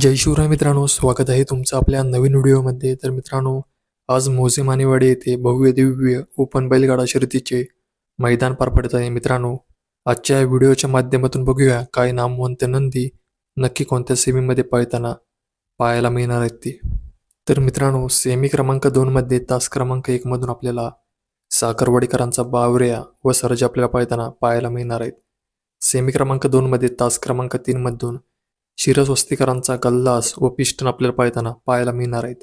जय शिवराय मित्रांनो स्वागत आहे तुमचं आपल्या नवीन व्हिडिओमध्ये. तर मित्रांनो आज मोजे मानेवाडी येथे भव्य दिव्य ओपन बैलगाडा शर्यतीचे मैदान पार पडत आहे. मित्रांनो आजच्या व्हिडिओच्या माध्यमातून बघूया काय नामवंत नंदी नक्की कोणत्या सेमीमध्ये पळताना पाहायला मिळणार आहेत ते. तर मित्रांनो सेमी क्रमांक दोनमध्ये तास क्रमांक एकमधून आपल्याला साखरवाडीकरांचा बावऱ्या व सरजा आपल्याला पळताना पाहायला मिळणार आहेत. सेमी क्रमांक दोनमध्ये तास क्रमांक तीनमधून शिरस्वस्तिकरांचा गल्लास व पिष्टन आपल्याला पाळताना पाहायला मिळणार आहेत.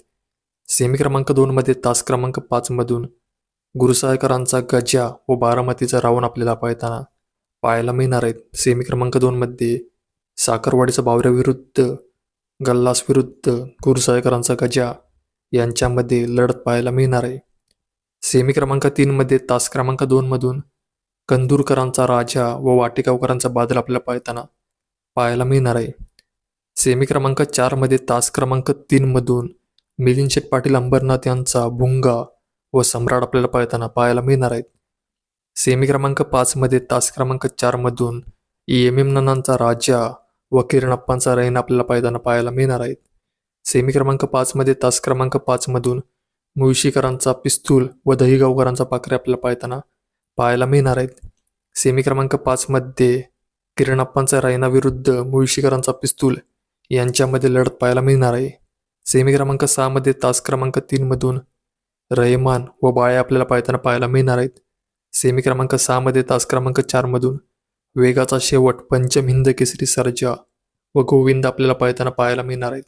सेमी क्रमांक दोनमध्ये तास क्रमांक पाचमधून गुरुसाहेकरांचा गजा व बारामतीचा रावण आपल्याला पाळताना पाहायला मिळणार आहेत. सेमी क्रमांक दोनमध्ये साखरवाडीचा बावऱ्याविरुद्ध गल्लास विरुद्ध गुरुसाळकरांचा गजा यांच्यामध्ये लढत पाहायला मिळणार आहे. सेमी क्रमांक तीनमध्ये तास क्रमांक दोनमधून कंदूरकरांचा राजा व वाटेगावकरांचा बादल आपल्याला पाळताना पाहायला मिळणार आहे. सेमी क्रमांक चारमध्ये तास क्रमांक तीनमधून मिलिंद शेठ पाटील अंबरनाथ यांचा भुंगा व सम्राट आपल्याला पळताना पाहायला मिळणार आहेत. सेमी क्रमांक पाचमध्ये तास क्रमांक चारमधून एम एम ननांचा राजा व किरणप्पांचा रैन आपल्याला पाळताना पाहायला मिळणार आहेत. सेमी क्रमांक पाचमध्ये तास क्रमांक पाचमधून मुळशीकरांचा पिस्तूल व दहीगावकरांचा पाखरे आपल्याला पाळताना पाहायला मिळणार आहेत. सेमी क्रमांक पाचमध्ये किरणप्पांचा रैनाविरुद्ध मुळशीकरांचा पिस्तूल यांच्यामध्ये लढत पाहायला मिळणार आहे. सेमी क्रमांक सहामध्ये तास क्रमांक तीनमधून रहमान व बाळ्या आपल्याला पाळताना पाहायला मिळणार आहेत. सेमी क्रमांक सहामध्ये तास क्रमांक चारमधून वेगाचा शेवट पंचम हिंद केसरी सर्जा व गोविंद आपल्याला पाळताना पाहायला मिळणार आहेत.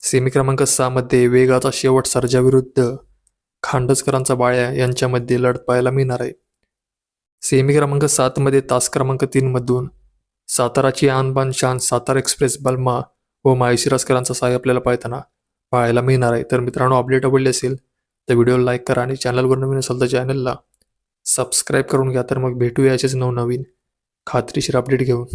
सेमी क्रमांक सहामध्ये वेगाचा शेवट सर्जाविरुद्ध खांडसकरांचा बाळ्या यांच्यामध्ये लढत पाहायला मिळणार आहे. सेमी क्रमांक सातमध्ये तास क्रमांक तीनमधून साताराची आणबान शान सातारा एक्सप्रेस बल्मा हो, व माळशिरसकरांचा साय आपल्याला पाहताना पाहायला मिळणार आहे. तर मित्रांनो अपडेट आवडली असेल तर व्हिडिओला लाईक करा आणि चॅनलवर नवीन असेल तर चॅनलला सबस्क्राईब करून घ्या. तर मग भेटूया असेच नवनवीन खात्रीशीर अपडेट घेऊन.